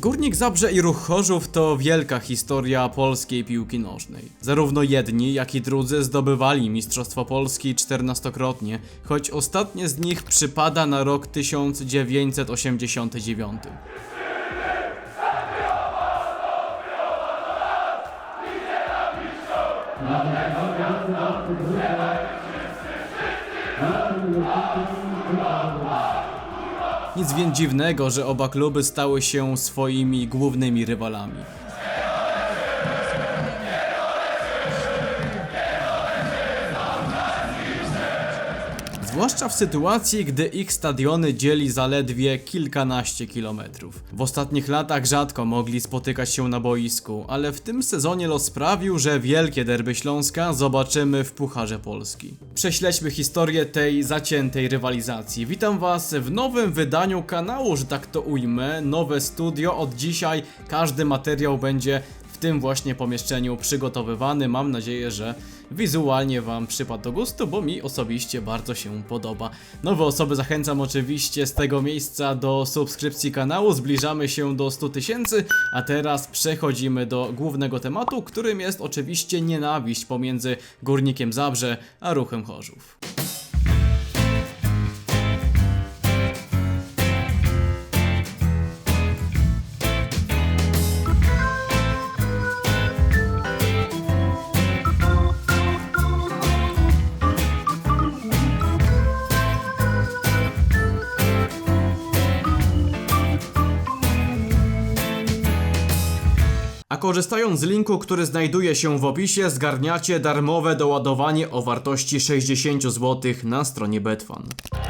Górnik Zabrze i Ruch Chorzów to wielka historia polskiej piłki nożnej. Zarówno jedni, jak i drudzy zdobywali Mistrzostwo Polski czternastokrotnie, choć ostatnie z nich przypada na rok 1989. Nic więc dziwnego, że oba kluby stały się swoimi głównymi rywalami. Zwłaszcza w sytuacji, gdy ich stadiony dzieli zaledwie kilkanaście kilometrów. W ostatnich latach rzadko mogli spotykać się na boisku, ale w tym sezonie los sprawił, że wielkie derby Śląska zobaczymy w Pucharze Polski. Prześledźmy historię tej zaciętej rywalizacji. Witam Was w nowym wydaniu kanału, że tak to ujmę. Nowe studio. Od dzisiaj każdy materiał będzie w tym właśnie pomieszczeniu przygotowywany. Mam nadzieję, że wizualnie Wam przypadł do gustu, bo mi osobiście bardzo się podoba. Nowe osoby zachęcam oczywiście z tego miejsca do subskrypcji kanału. Zbliżamy się do 100 tysięcy, a teraz przechodzimy do głównego tematu, którym jest oczywiście nienawiść pomiędzy Górnikiem Zabrze a Ruchem Chorzów. Korzystając z linku, który znajduje się w opisie, zgarniacie darmowe doładowanie o wartości 60 zł na stronie Betfan.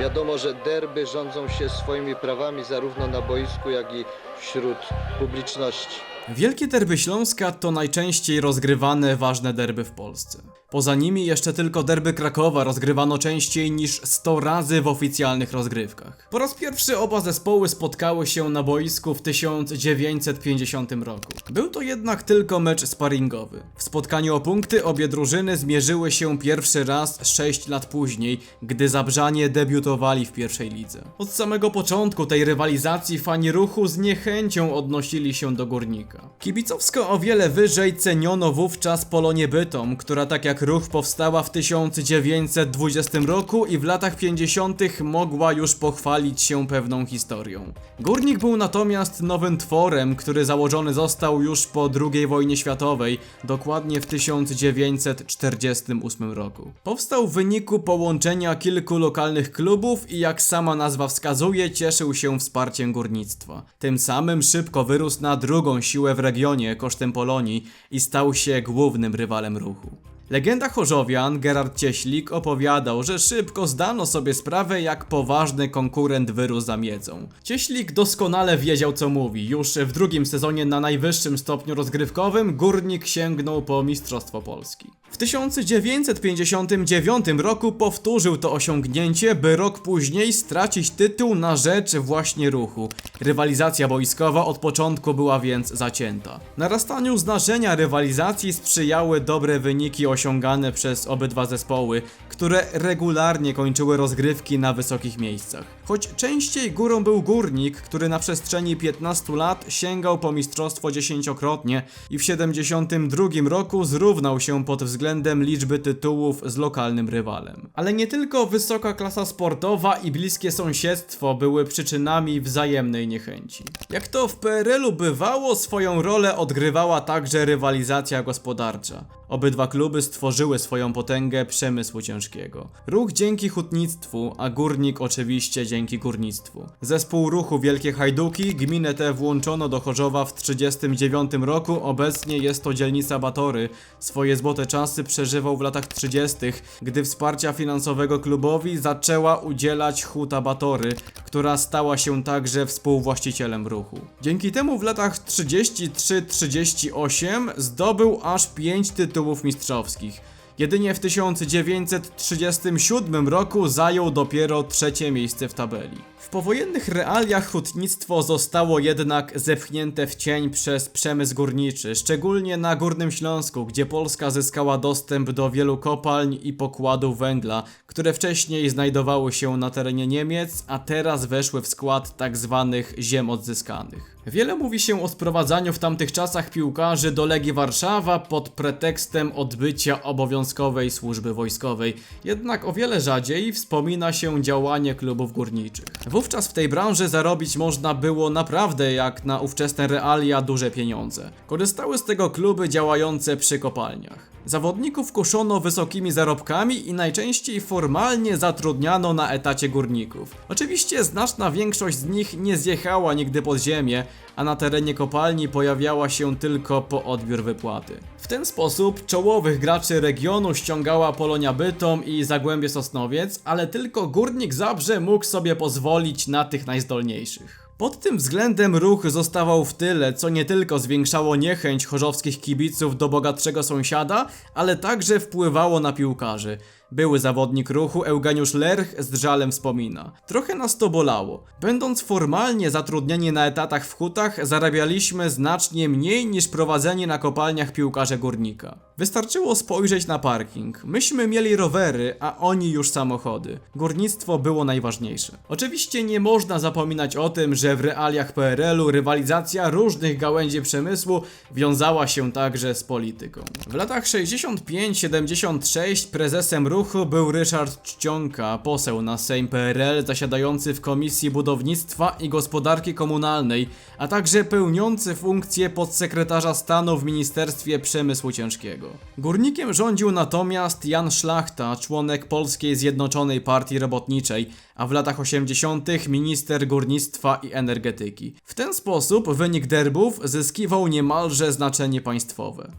Wiadomo, że derby rządzą się swoimi prawami zarówno na boisku, jak i wśród publiczności. Wielkie derby Śląska to najczęściej rozgrywane ważne derby w Polsce. Poza nimi jeszcze tylko derby Krakowa rozgrywano częściej niż 100 razy w oficjalnych rozgrywkach. Po raz pierwszy oba zespoły spotkały się na boisku w 1950 roku. Był to jednak tylko mecz sparingowy. W spotkaniu o punkty obie drużyny zmierzyły się pierwszy raz 6 lat później, gdy Zabrzanie debiutowali w pierwszej lidze. Od samego początku tej rywalizacji fani ruchu z niechęcią odnosili się do górnika. Kibicowsko o wiele wyżej ceniono wówczas Polonię Bytom, która tak jak ruch powstała w 1920 roku i w latach 50. mogła już pochwalić się pewną historią. Górnik był natomiast nowym tworem, który założony został już po II wojnie światowej, dokładnie w 1948 roku. Powstał w wyniku połączenia kilku lokalnych klubów i jak sama nazwa wskazuje, cieszył się wsparciem górnictwa. Tym samym szybko wyrósł na drugą siłę w regionie kosztem Polonii i stał się głównym rywalem ruchu. Legenda Chorzowian, Gerard Cieślik, opowiadał, że szybko zdano sobie sprawę, jak poważny konkurent wyrósł za miedzą. Cieślik doskonale wiedział, co mówi. Już w drugim sezonie na najwyższym stopniu rozgrywkowym Górnik sięgnął po Mistrzostwo Polski. W 1959 roku powtórzył to osiągnięcie, by rok później stracić tytuł na rzecz właśnie ruchu. Rywalizacja boiskowa od początku była więc zacięta. Narastaniu znaczenia rywalizacji sprzyjały dobre wyniki osiągane przez obydwa zespoły, które regularnie kończyły rozgrywki na wysokich miejscach. Choć częściej górą był górnik, który na przestrzeni 15 lat sięgał po mistrzostwo dziesięciokrotnie i w 72 roku zrównał się pod względem liczby tytułów z lokalnym rywalem. Ale nie tylko wysoka klasa sportowa i bliskie sąsiedztwo były przyczynami wzajemnej niechęci. Jak to w PRL-u bywało, swoją rolę odgrywała także rywalizacja gospodarcza. Obydwa kluby stworzyły swoją potęgę przemysłu ciężkiego. Ruch dzięki hutnictwu, a górnik oczywiście dzięki górnictwu. Zespół ruchu Wielkie Hajduki, gminę tę włączono do Chorzowa w 1939 roku, obecnie jest to dzielnica Batory. Swoje złote czasy przeżywał w latach 30., gdy wsparcia finansowego klubowi zaczęła udzielać Huta Batory, która stała się także współwłaścicielem ruchu. Dzięki temu w latach 33-38 zdobył aż 5 tytułów mistrzowskich. Jedynie w 1937 roku zajął dopiero trzecie miejsce w tabeli. W powojennych realiach hutnictwo zostało jednak zepchnięte w cień przez przemysł górniczy, szczególnie na Górnym Śląsku, gdzie Polska zyskała dostęp do wielu kopalń i pokładów węgla, które wcześniej znajdowały się na terenie Niemiec, a teraz weszły w skład tzw. ziem odzyskanych. Wiele mówi się o sprowadzaniu w tamtych czasach piłkarzy do Legii Warszawa pod pretekstem odbycia obowiązkowej służby wojskowej, jednak o wiele rzadziej wspomina się działanie klubów górniczych. Wówczas w tej branży zarobić można było naprawdę jak na ówczesne realia duże pieniądze. Korzystały z tego kluby działające przy kopalniach. Zawodników kuszono wysokimi zarobkami i najczęściej formalnie zatrudniano na etacie górników. Oczywiście znaczna większość z nich nie zjechała nigdy pod ziemię, a na terenie kopalni pojawiała się tylko po odbiór wypłaty. W ten sposób czołowych graczy regionu ściągała Polonia Bytom i Zagłębie Sosnowiec, ale tylko Górnik Zabrze mógł sobie pozwolić na tych najzdolniejszych. Pod tym względem ruch zostawał w tyle, co nie tylko zwiększało niechęć chorzowskich kibiców do bogatszego sąsiada, ale także wpływało na piłkarzy. Były zawodnik ruchu Eugeniusz Lerch z żalem wspomina. Trochę nas to bolało. Będąc formalnie zatrudnieni na etatach w hutach, zarabialiśmy znacznie mniej niż prowadzeni na kopalniach piłkarze górnika. Wystarczyło spojrzeć na parking. Myśmy mieli rowery, a oni już samochody. Górnictwo było najważniejsze. Oczywiście nie można zapominać o tym, że w realiach PRL-u rywalizacja różnych gałęzi przemysłu wiązała się także z polityką. W latach 65-76 prezesem ruchu był Ryszard Czcionka, poseł na Sejm PRL zasiadający w Komisji Budownictwa i Gospodarki Komunalnej, a także pełniący funkcję podsekretarza stanu w Ministerstwie Przemysłu Ciężkiego. Górnikiem rządził natomiast Jan Szlachta, członek Polskiej Zjednoczonej Partii Robotniczej, a w latach 80. minister górnictwa i energetyki. W ten sposób wynik derbów zyskiwał niemalże znaczenie państwowe.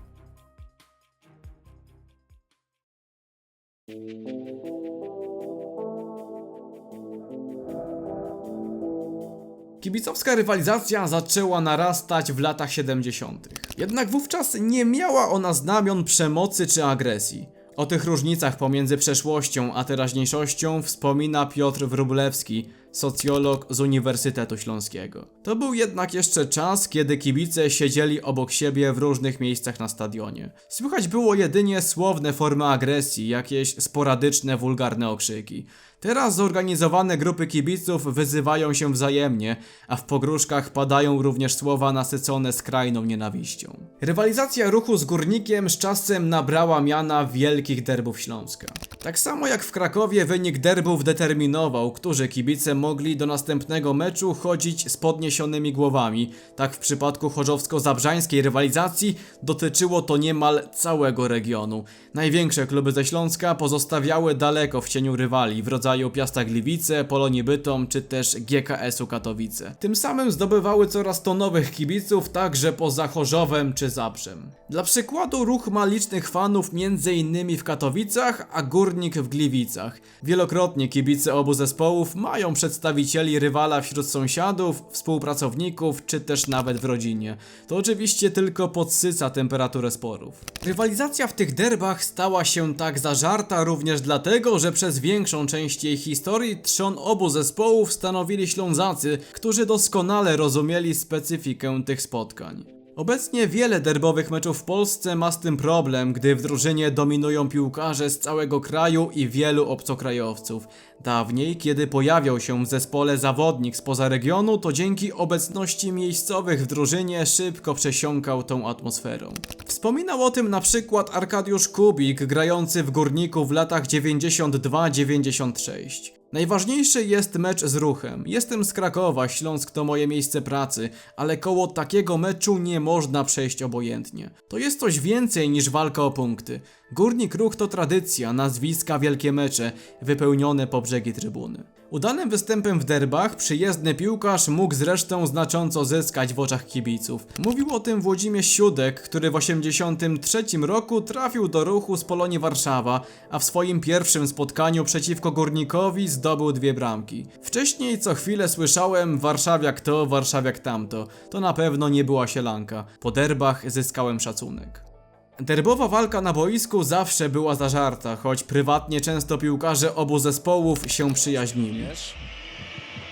Kibicowska rywalizacja zaczęła narastać w latach 70. Jednak wówczas nie miała ona znamion przemocy czy agresji. O tych różnicach pomiędzy przeszłością a teraźniejszością wspomina Piotr Wróblewski, socjolog z Uniwersytetu Śląskiego. To był jednak jeszcze czas, kiedy kibice siedzieli obok siebie w różnych miejscach na stadionie. Słychać było jedynie słowne formy agresji, jakieś sporadyczne, wulgarne okrzyki. Teraz zorganizowane grupy kibiców wyzywają się wzajemnie, a w pogróżkach padają również słowa nasycone skrajną nienawiścią. Rywalizacja ruchu z górnikiem z czasem nabrała miana wielkich derbów Śląska. Tak samo jak w Krakowie wynik derbów determinował, którzy kibice mogli do następnego meczu chodzić z podniesionymi głowami. Tak w przypadku chorzowsko-zabrzańskiej rywalizacji dotyczyło to niemal całego regionu. Największe kluby ze Śląska pozostawiały daleko w cieniu rywali w rodzaju Piasta Gliwice, Polonii Bytom czy też GKS-u Katowice. Tym samym zdobywały coraz to nowych kibiców także poza Chorzowem czy Zabrzem. Dla przykładu ruch ma licznych fanów m.in. w Katowicach, a W Gliwicach. Wielokrotnie kibice obu zespołów mają przedstawicieli rywala wśród sąsiadów, współpracowników czy też nawet w rodzinie. To oczywiście tylko podsyca temperaturę sporów. Rywalizacja w tych derbach stała się tak zażarta również dlatego, że przez większą część jej historii trzon obu zespołów stanowili Ślązacy, którzy doskonale rozumieli specyfikę tych spotkań. Obecnie wiele derbowych meczów w Polsce ma z tym problem, gdy w drużynie dominują piłkarze z całego kraju i wielu obcokrajowców. Dawniej, kiedy pojawiał się w zespole zawodnik spoza regionu, to dzięki obecności miejscowych w drużynie szybko przesiąkał tą atmosferą. Wspominał o tym na przykład Arkadiusz Kubik, grający w Górniku w latach 92-96. Najważniejszy jest mecz z ruchem. Jestem z Krakowa, Śląsk to moje miejsce pracy, ale koło takiego meczu nie można przejść obojętnie. To jest coś więcej niż walka o punkty. Górnik Ruch to tradycja, nazwiska, wielkie mecze, wypełnione po brzegi trybuny. Udanym występem w derbach przyjezdny piłkarz mógł zresztą znacząco zyskać w oczach kibiców. Mówił o tym Włodzimierz Siódek, który w 1983 roku trafił do ruchu z Polonii Warszawa, a w swoim pierwszym spotkaniu przeciwko Górnikowi zdobył dwie bramki. Wcześniej co chwilę słyszałem warszawiak to, warszawiak tamto. To na pewno nie była sielanka. Po derbach zyskałem szacunek. Derbowa walka na boisku zawsze była zażarta, choć prywatnie często piłkarze obu zespołów się przyjaźnili.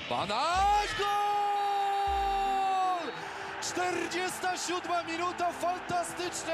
Banaś gol! 47 minuta, fantastyczne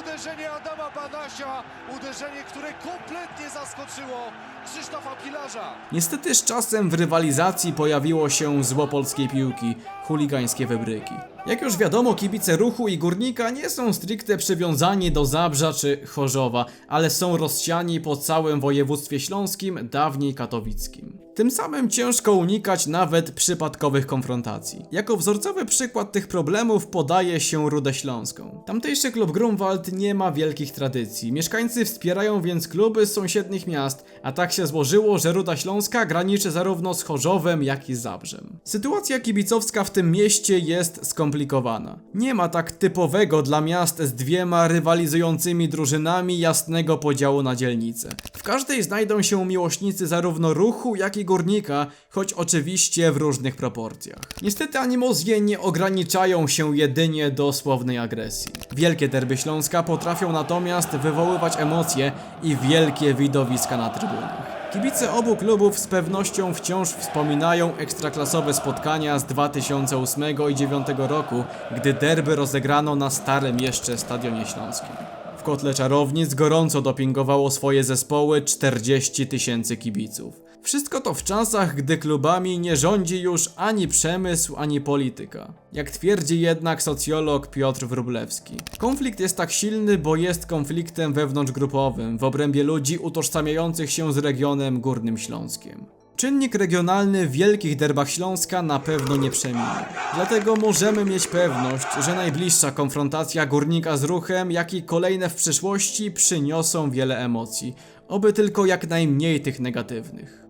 uderzenie Adama Banasia, uderzenie, które kompletnie zaskoczyło Krzysztofa Pilarza. Niestety z czasem w rywalizacji pojawiło się zło polskiej piłki, chuligańskie wybryki. Jak już wiadomo, kibice ruchu i górnika nie są stricte przywiązani do Zabrza czy Chorzowa, ale są rozsiani po całym województwie śląskim, dawniej katowickim. Tym samym ciężko unikać nawet przypadkowych konfrontacji. Jako wzorcowy przykład tych problemów podaje się Rudę Śląską. Tamtejszy klub Grunwald nie ma wielkich tradycji. Mieszkańcy wspierają więc kluby z sąsiednich miast, a tak się złożyło, że Ruda Śląska graniczy zarówno z Chorzowem, jak i Zabrzem. Sytuacja kibicowska w tym mieście jest skomplikowana. Nie ma tak typowego dla miast z dwiema rywalizującymi drużynami jasnego podziału na dzielnice. W każdej znajdą się miłośnicy zarówno ruchu, jak i górnika, choć oczywiście w różnych proporcjach. Niestety animozje nie ograniczają się jedynie do słownej agresji. Wielkie derby Śląska potrafią natomiast wywoływać emocje i wielkie widowiska na trybunach. Kibice obu klubów z pewnością wciąż wspominają ekstraklasowe spotkania z 2008 i 2009 roku, gdy derby rozegrano na starym jeszcze Stadionie Śląskim. W kotle czarownic gorąco dopingowało swoje zespoły 40 tysięcy kibiców. Wszystko to w czasach, gdy klubami nie rządzi już ani przemysł, ani polityka. Jak twierdzi jednak socjolog Piotr Wróblewski. Konflikt jest tak silny, bo jest konfliktem wewnątrzgrupowym w obrębie ludzi utożsamiających się z regionem Górnym Śląskiem. Czynnik regionalny w wielkich derbach Śląska na pewno nie przeminie. Dlatego możemy mieć pewność, że najbliższa konfrontacja górnika z ruchem, jak i kolejne w przyszłości przyniosą wiele emocji. Oby tylko jak najmniej tych negatywnych.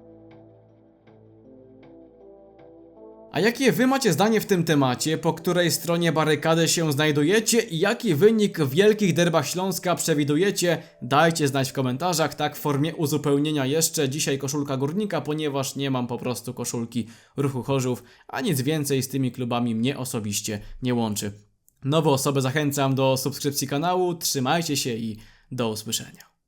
A jakie wy macie zdanie w tym temacie? Po której stronie barykady się znajdujecie i jaki wynik w wielkich derbach Śląska przewidujecie? Dajcie znać w komentarzach, tak w formie uzupełnienia jeszcze dzisiaj koszulka górnika, ponieważ nie mam po prostu koszulki ruchu Chorzów, a nic więcej z tymi klubami mnie osobiście nie łączy. Nowe osoby zachęcam do subskrypcji kanału, trzymajcie się i do usłyszenia.